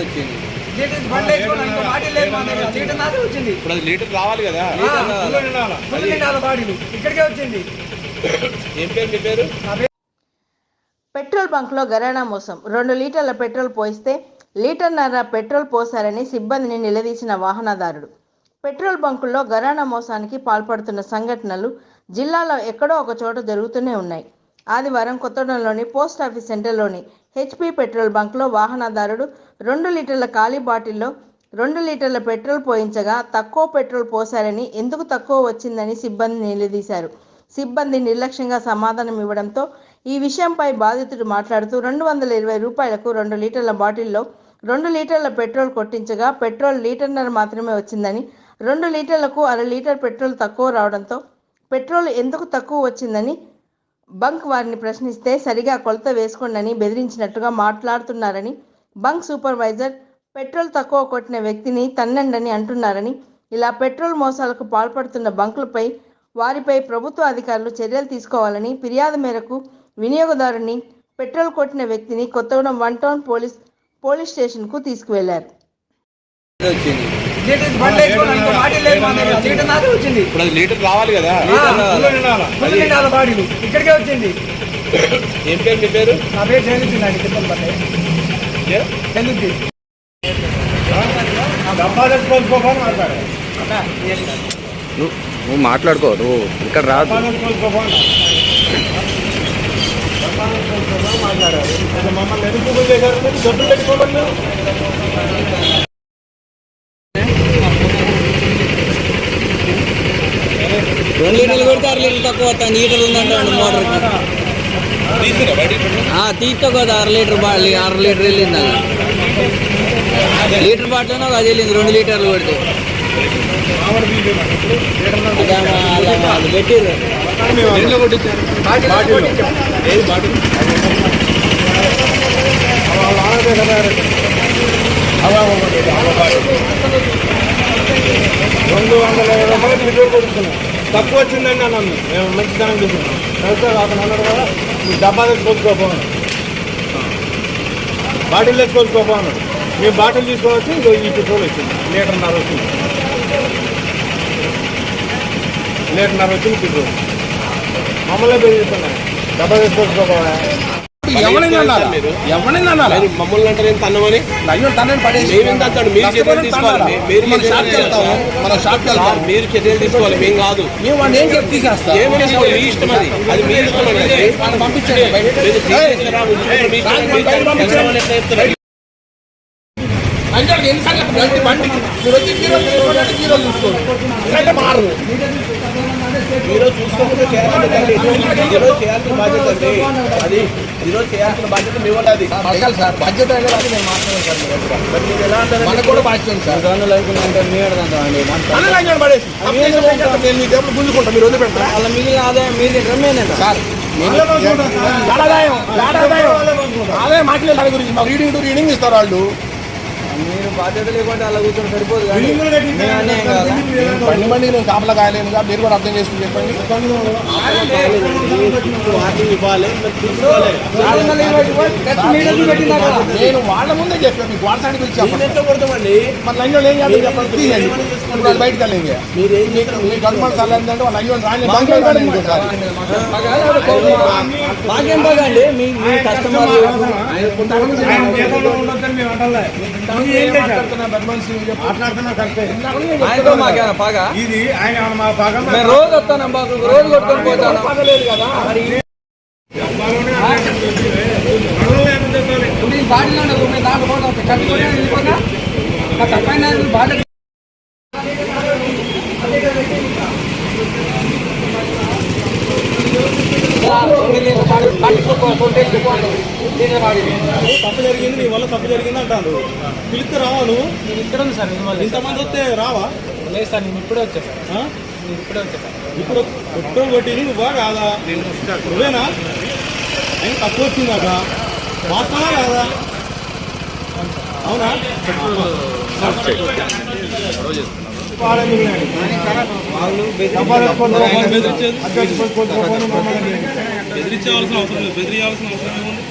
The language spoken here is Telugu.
వచ్చింది. లీటర్ ఇప్పుడు అది రావాలి కదా ఇక్కడికే వచ్చింది. ఏం పేరు మీ పేరు? నా పేరు పెట్రోల్ బంక్లో గరాణా మోసం. రెండు లీటర్ల పెట్రోల్ పోయిస్తే లీటర్న్నర పెట్రోల్ పోశారని సిబ్బందిని నిలదీసిన వాహనదారుడు. పెట్రోల్ బంకుల్లో గరాణా మోసానికి పాల్పడుతున్న సంఘటనలు జిల్లాలో ఎక్కడో ఒక చోట జరుగుతూనే ఉన్నాయి. ఆదివారం కొత్తగూడెంలోని పోస్ట్ ఆఫీస్ సెంటర్లోని హెచ్పి పెట్రోల్ బంక్లో వాహనదారుడు రెండు లీటర్ల ఖాళీ బాటిల్లో రెండు లీటర్ల పెట్రోల్ పోయించగా తక్కువ పెట్రోల్ పోశారని ఎందుకు తక్కువ వచ్చిందని సిబ్బంది నిలదీశారు. సిబ్బంది నిర్లక్ష్యంగా సమాధానం ఇవ్వడంతో ఈ విషయంపై బాధితుడు మాట్లాడుతూ రెండు వందల ఇరవై రూపాయలకు రెండు లీటర్ల బాటిల్లో రెండు లీటర్ల పెట్రోల్ కొట్టించగా పెట్రోల్ లీటర్న్నర మాత్రమే వచ్చిందని రెండు లీటర్లకు అర లీటర్ పెట్రోల్ తక్కువ రావడంతో పెట్రోల్ ఎందుకు తక్కువ వచ్చిందని బంక్ వారిని ప్రశ్నిస్తే సరిగా కొలత వేసుకోండని బెదిరించినట్టుగా మాట్లాడుతున్నారని బంక్ సూపర్వైజర్ పెట్రోల్ తక్కువ కొట్టిన వ్యక్తిని తన్నండని అంటున్నారని ఇలా పెట్రోల్ మోసాలకు పాల్పడుతున్న బంకులపై వారిపై ప్రభుత్వ అధికారులు చర్యలు తీసుకోవాలని ఫిర్యాదు మేరకు వినియోగదారుని పెట్రోల్ కొట్టిన వ్యక్తిని Kothagudem one town police police స్టేషన్కు తీసుకువెళ్ళారు. వచ్చింది. లీటర్ బండి వేసుకోవడం ఇంకో బాటిల్ లేదు మా దగ్గర లీటర్ నాదే వచ్చింది. ఇప్పుడు అది లీటర్ రావాలి కదా. నిండాల బాటిల్ ఇక్కడికే వచ్చింది. ఏం పేరు మీ పేరు? నా పేరు నువ్వు నువ్వు మాట్లాడుకో నువ్వు ఇక్కడ రాదు. మమ్మల్ని ఎందుకు పెట్టుకోవాలి రెండు లీటర్లు కొడితే అర లీటర్ తక్కువ వస్తాను లీటర్ ఉందంటాడు మోటార్కి. తీసుకోదా అర లీటర్ బాటిల్ అర లీటర్ వెళ్ళింది అలా లీటర్ బాటిల్ అది వెళ్ళింది. రెండు లీటర్లు పెట్టిర్రు. బాటిల్. రెండు వందల ఇరవై రూపాయలు కొడుతున్నాం. తక్కువ వచ్చిందండి అన్నాను మేము మంచి ధనం తీసుకున్నాం అయితే అతను అన్నాడు కదా మీ డబ్బా తెచ్చుకోకపోను బాటిల్ తెచ్చుకోకపోను మేము బాటిల్ తీసుకోవచ్చు ఇదో ఈ పెట్రోల్ వచ్చింది. లీటర్న్నర వచ్చింది. లీటర్న్నర వచ్చింది పెట్రోల్. మమ్మల్ని బెదిరిస్తున్నాయి డబ్బా తెచ్చుకోకపోవా ఎవరైనా? మమ్మల్ని అంటే నేను తన్నమని? అయ్యో తనని పడేసి మేమేం? మీరు చర్యలు తీసుకోవాలి. మీరు మన చర్యలు షాప్కి వెళ్తాము. మన షాప్కి సార్, వెళ్తాము మీరు చర్యలు తీసుకోవాలి. మేము కాదు. మేము వాడిని ఏం చెప్పి తీసేస్తాం? ఏమి తీసుకోవాలి మీ ఇష్టం అది. అది మీ ఇష్టం అది. వాడిని పంపించండి. మీరు? అంజాడికి ఎన్నిసార్లు? వెళ్తే బండి మీరు వచ్చి జీరో చూసుకోండి జీరో చూసుకోండి. అంటే మారదు. ఈరోజు చూసుకోకుండా ఈరోజు చేయాల్సిన బాధ్యత అండి అది ఈరోజు చేయాల్సిన బాధ్యత మీ వల్ల అది. సార్ బాధ్యత అనేది నేను మాట్లాడాను సార్. మరి మీరు ఎలా అంటారు? మనకు కూడా బాధ్యత సార్. అన్న లంజాన్ని పడేసి. నేను మీ టేబుల్ గుంజుకుంటా మీరు వాళ్ళ మిగిలిన ఆదాయం మీరు సార్. ఆదాయం ఆదాయం ఆదాయం. మాట్లాడే దాని గురించి మాకు రీడింగ్ టు రీడింగ్ ఇస్తారు వాళ్ళు. మీరు బాధ్యత లేకుండా అలా కూర్చొని సరిపోదు కానీ మేము అన్యాయం కాదా? బండి బండి నేను కాపలా కాయలేనుగా మీరు కూడా అర్థం చేసుకుని చెప్పండి. మరి నేను వాళ్ళ ముందే చెప్పాను మీకు వాట్సాప్ పిలిచి మీరు చెప్పండి మన లంజోళ్ళు ఏం చేయాలి? చెప్పండి. తీయండి. ఇప్పుడు వాళ్ళు బయటకు వెళ్ళండి మీరు ఏం మీకు మీకు అనుమానం సర్లేదంటే వాళ్ళ లంజోళ్ళు రాని ఇంకోసారి మాకేం బాగండి మీ మీ కస్టమర్ ఆయనతో మాకేనా బాగా ఇది ఆయన మా భాగం మేము రోజు వస్తాను బాబు రోజు కొట్టుకొని పోతాను పగలేదు కదా. మరి బాడీలో పోతాం. కట్టుకొని వెళ్ళిపోతా తప్పైన బాధ్యత తప్పు జరిగింది నీ వల్ల తప్పు జరిగింది అంటారు. పిలిస్తే రావా నువ్వు? ఇక్కడ ఉంది సార్ ఇంతమంది వస్తే రావా? లేదు సార్ నేను ఇప్పుడే వచ్చా సార్. ఆ? నేను ఇప్పుడే వచ్చా సార్. ఇప్పుడు కొట్టింది నువ్వా కాదా? నువ్వేనా? అయినా తక్కువ వచ్చిందాక వాస్తవా కాదా? అవునా? బెదిరించాల్సిన అవసరం లేదు బెదిరించాల్సిన అవసరం ఏముంది